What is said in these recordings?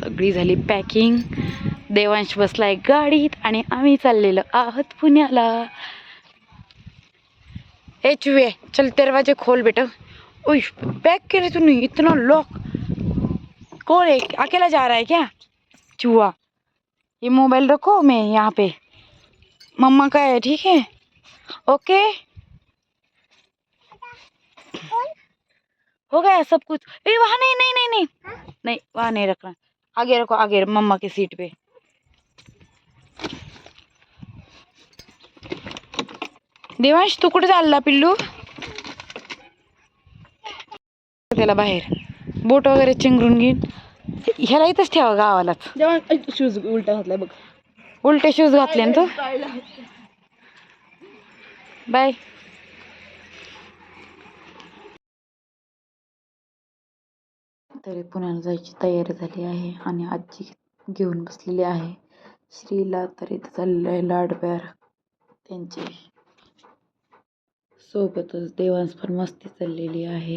सगळी झाली पॅकिंग देवांश बसलाय गाडीत आणि आम्ही चाललेलो आहोत पुण्याला. ए चुहे चल दरवाजे खोल बेटा. ओय पैक करे तूने इतना लॉक कौन है अकेला जा रहा है क्या? चूहा ये मोबाइल रखो मैं यहाँ पे. मम्मा का है ठीक है? ओके हो गया सब कुछ. ए वहाँ नहीं नहीं नहीं नहीं. नहीं वहाँ नहीं रखना आगे रखो आगे मम्मा की सीट पे। देवांश तू कुठे चालला पिल्लू? त्याला बाहेर. बोट वगैरे चिंगरून घेईन. ह्याला इथंच ठेवा गावालाच. शूज उलटा घातलाय बघ. उलटे शूज घातले ना तू? बाय. तरी पुण्याला जायची तयारी झाली आहे आणि आजी घेऊन बसलेली आहे. श्रीला तरी इथं चाललं आहे लाडब्यार त्यांचे सोबतच देवांस पण मस्ती चाललेली आहे.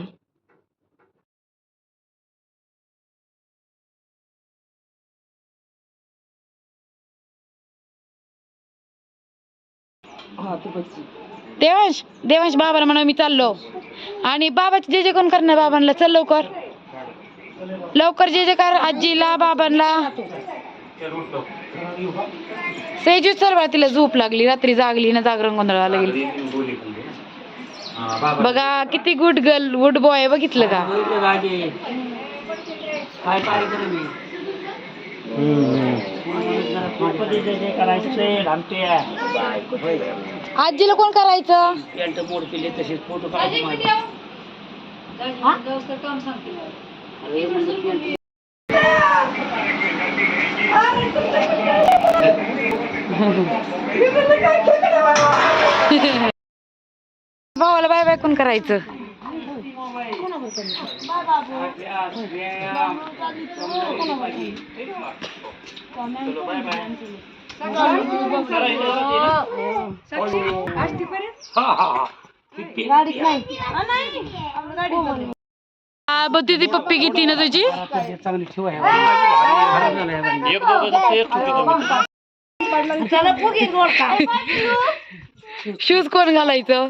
देवांश देवांश बाबाला म्हणा मी चाललो. आणि बाबाचे जे जे कोण करणार बाबांना. चल लवकर. लवकर जे जे कर आजीला बाबांना सेजू बा तिला झोप लागली रात्री जागली ना जागरण गोंधळाला गेली बघा किती गुड गर्ल गुड बॉय बघितलं का आजीला कोण करायचं मोड केले तसेच फोटो काढायचे माझे अरे म्हणलं पॅन्ट भावाला बाय बाय कोण करायचं आ, बघ ती पप्पी घेतली ना तुझी? चांगली ठेवा शूज कोण घालायचं?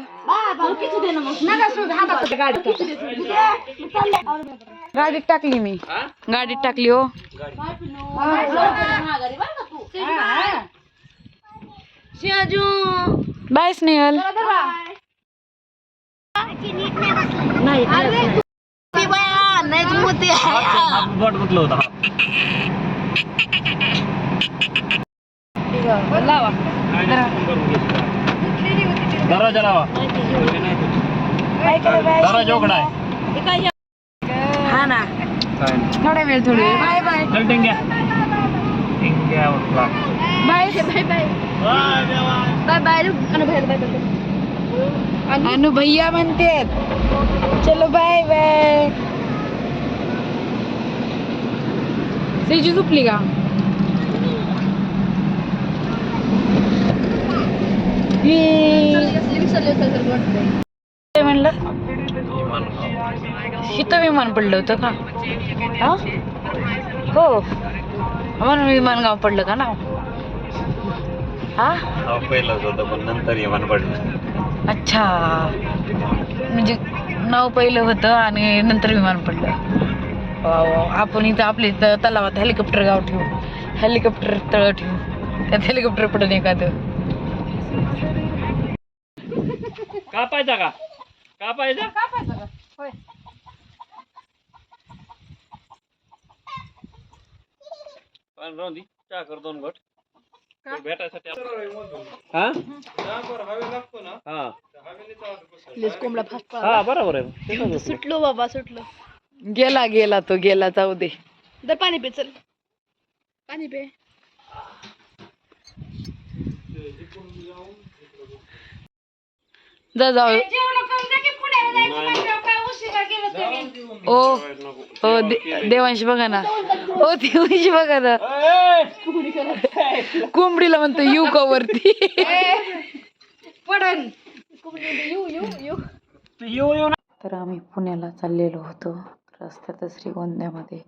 गाडीत टाकली मी. गाडीत टाकली हो. बाय स्नेहल. बोट म्हटलं होता दरवाजा लावा। दरवाजा उघडा आहे हा ना। थोडा वेळ थोडी बाय बाय चल टेंग्या. टेंग्या उठला. बाय अनु भैया म्हणते चलो बाय बाय सेजू झोपली का? म्हणलं? इथं विमान पडलं होतं का? हा? हो. म्हणून विमानगाव पडलं का ना हा? पहिलंच होतं पण नंतर विमान पडलं अच्छा. म्हणजे नाव पहिलं होतं आणि नंतर विमान पडलं. आपण इथं आपल्या इथं तलावात हेलिकॉप्टर गाव ठेवू. हेलिकॉप्टर तळ ठेवू. त्यात हेलिकॉप्टर पडून एखादं. कापायचा का? कापायचा पण राहून दे. चहा कर दोन घट. भेटायसाठी हा? हा. हा बरोबर आहे. सुटलो बाबा सुटलो. गेला गेला तो गेला जाऊ दे. दर पाणी पे चल. पाणी पे. जा जाऊ. ओ ओ दे- देवांशी बघा ना. ओ देवांशी बघा ना. कोंबडीला म्हणतो यू का वरती? येऊ तर आम्ही पुण्याला चाललेलो होतो. रस्त्यात श्रीगोंद्यामध्ये.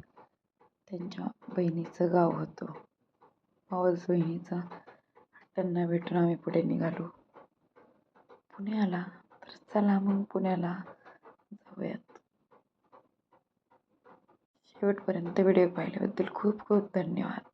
त्यांच्या बहिणीचं गाव होतं. मावस बहिणीचं. त्यांना भेटून आम्ही पुढे निघालो. पुण्याला. तर चला मग पुण्याला जाऊयात. शेवटपर्यंत व्हिडिओ पाहिल्याबद्दल खूप खूप धन्यवाद.